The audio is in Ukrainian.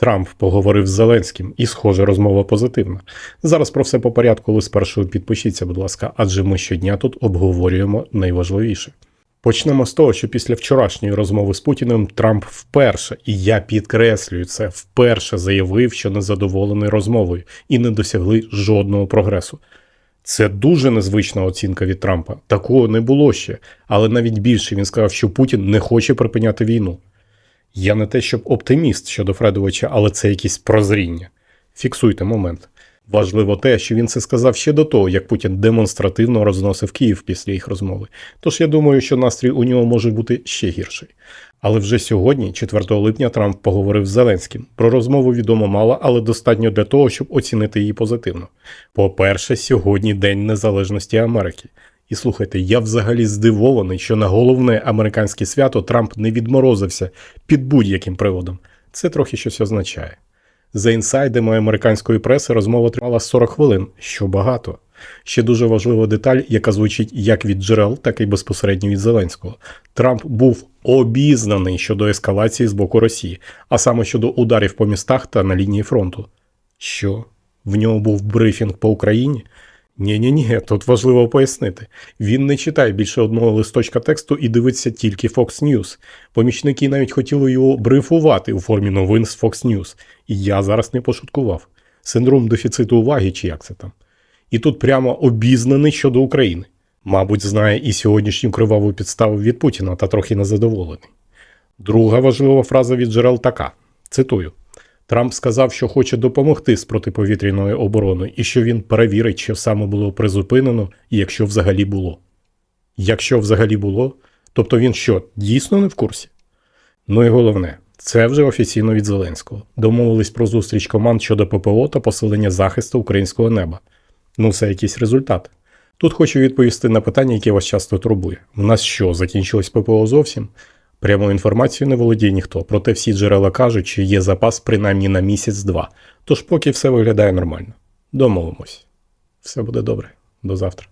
Трамп поговорив з Зеленським, і, схоже, розмова позитивна. Зараз про все по порядку, але спершу підпишіться, будь ласка, адже ми щодня тут обговорюємо найважливіше. Почнемо з того, що після вчорашньої розмови з Путіним Трамп вперше, і я підкреслюю це, вперше заявив, що незадоволений розмовою і не досягли жодного прогресу. Це дуже незвична оцінка від Трампа. Такого не було ще. Але навіть більше він сказав, що Путін не хоче припиняти війну. Я не те, щоб оптиміст щодо Фредовича, але це якісь прозріння. Фіксуйте момент. Важливо те, що він це сказав ще до того, як Путін демонстративно розносив Київ після їх розмови. Тож я думаю, що настрій у нього може бути ще гірший. Але вже сьогодні, 4 липня, Трамп поговорив з Зеленським. Про розмову відомо мало, але достатньо для того, щоб оцінити її позитивно. По-перше, сьогодні День Незалежності Америки. І слухайте, я взагалі здивований, що на головне американське свято Трамп не відморозився під будь-яким приводом. Це трохи щось означає. За інсайдами американської преси розмова тривала 40 хвилин, що багато. Ще дуже важлива деталь, яка звучить як від джерел, так і безпосередньо від Зеленського. Трамп був обізнаний щодо ескалації з боку Росії, а саме щодо ударів по містах та на лінії фронту. Що? В нього був брифінг по Україні? Ні, ні, ні, тут важливо пояснити. Він не читає більше одного листочка тексту і дивиться тільки Fox News. Помічники навіть хотіли його брифувати у формі новин з Fox News. І я зараз не пошуткував. Синдром дефіциту уваги, чи як це там. І тут прямо обізнаний щодо України. Мабуть, знає і сьогоднішню криваву підставу від Путіна та трохи незадоволений. Друга важлива фраза від джерел така: цитую. Трамп сказав, що хоче допомогти з протиповітряною обороною і що він перевірить, що саме було призупинено, і якщо взагалі було. Якщо взагалі було, тобто він що, дійсно не в курсі? Ну і головне, це вже офіційно від Зеленського. Домовились про зустріч команд щодо ППО та посилення захисту українського неба. Ну, це якийсь результат. Тут хочу відповісти на питання, яке вас часто турбує. У нас що, закінчилось ППО зовсім? Прямою інформацією не володіє ніхто, проте всі джерела кажуть, що є запас принаймні на місяць-два. Тож поки все виглядає нормально. Домовимось. Все буде добре. До завтра.